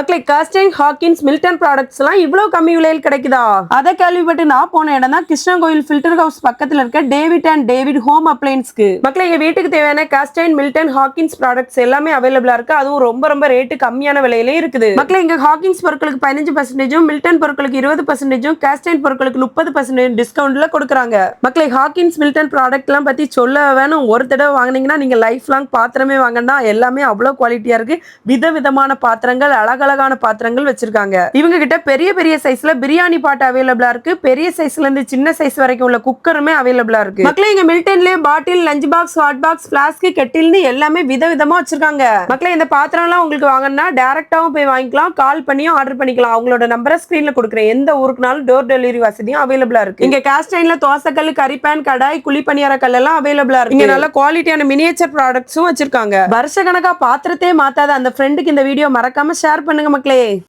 மக்களை காஸ்டைன் Hawkins Milton products எல்லாம் இவ்வளவு கம்மி விலையில் கிடைக்குதா? அதை கேள்விப்பட்டு நான் போன இடம் தான் கிருஷ்ணன் ஃபில்டர் ஹவுஸ் பக்கத்துல இருக்க டேவிட் அண்ட் டேவிட் ஹோம் அப்ளைன்ஸ்க்கு மக்களை எங்க வீட்டுக்கு தேவையான காஸ்டைன் மில்டன் ஹாக்கின்ஸ் ப்ராடக்ட்ஸ் எல்லாமே அவைலபிளா இருக்கு. அதுவும் ரொம்ப ரொம்ப ரேட்டு கம்மியான விலையிலே இருக்குது. மக்களே இங்க ஹாக்கின்ஸ் பொருட்களுக்கு பதினஞ்சு பர்சன்டேஜும் மில்டன் பொருட்களுக்கு இருபது பர்சன்டேஜும் காஸ்டைன் பொருட்களுக்கு முப்பது பர்சன்டேஜ் டிஸ்கவுண்ட்ல கொடுக்குறாங்க. மக்களை ஹாக்கின்ஸ் மில்டன் ப்ராடக்ட் எல்லாம் பத்தி சொல்ல வேணும். ஒரு தடவை வாங்குனீங்கன்னா நீங்க லைஃப் லாங் பாத்திரமே வாங்கினா எல்லாமே அவ்வளவு குவாலிட்டியா இருக்கு. விதவிதமான பாத்திரங்கள் அழகழகான பாத்திரங்கள் வச்சிருக்காங்க. இவங்க கிட்ட பெரிய பெரிய சைஸ்ல பிரியாணி பாட் அவைலபிளா இருக்கு. பெரிய சைஸ்ல இருந்து சின்ன சைஸ் வரைக்கும் உள்ள குக்கருமே அவைலபிளா இருக்கு. மக்களே இங்க மில்டன்லயே bottle lunch box hot box flask கெட்டில்னு எல்லாமே விதவிதமா வச்சிருக்காங்க. மக்களே இந்த பாத்திரம் எல்லாம் உங்களுக்கு வாங்கினா டேரக்டாவும் போய் வாங்கிக்கலாம். கால் பண்ணியும் ஆர்டர் பண்ணிக்கலாம். அவங்களோட நம்பரை ஸ்கிரீன்ல கொடுக்குறேன். எந்த ஊருக்குனாலும் டோர் டெலிவரி வசதியும் அவைலபிளா இருக்கு. இங்க காஸ்டைன்ல தோசைக்கல் கரிப்பேன் கடாய் குழி பணியார கல் எல்லாம் அவைலபிளா இருக்கு. இங்க நல்ல குவாலிட்டியான மினியேச்சர் ப்ராடக்ட்ஸும் வச்சிருக்காங்க. வருஷ கணக்கா பாத்திரத்தையே மாத்தாத அந்த ஃப்ரெண்டுக்கு இந்த வீடியோ மறக்காம ஷேர் பண்ணுங்க மக்களே.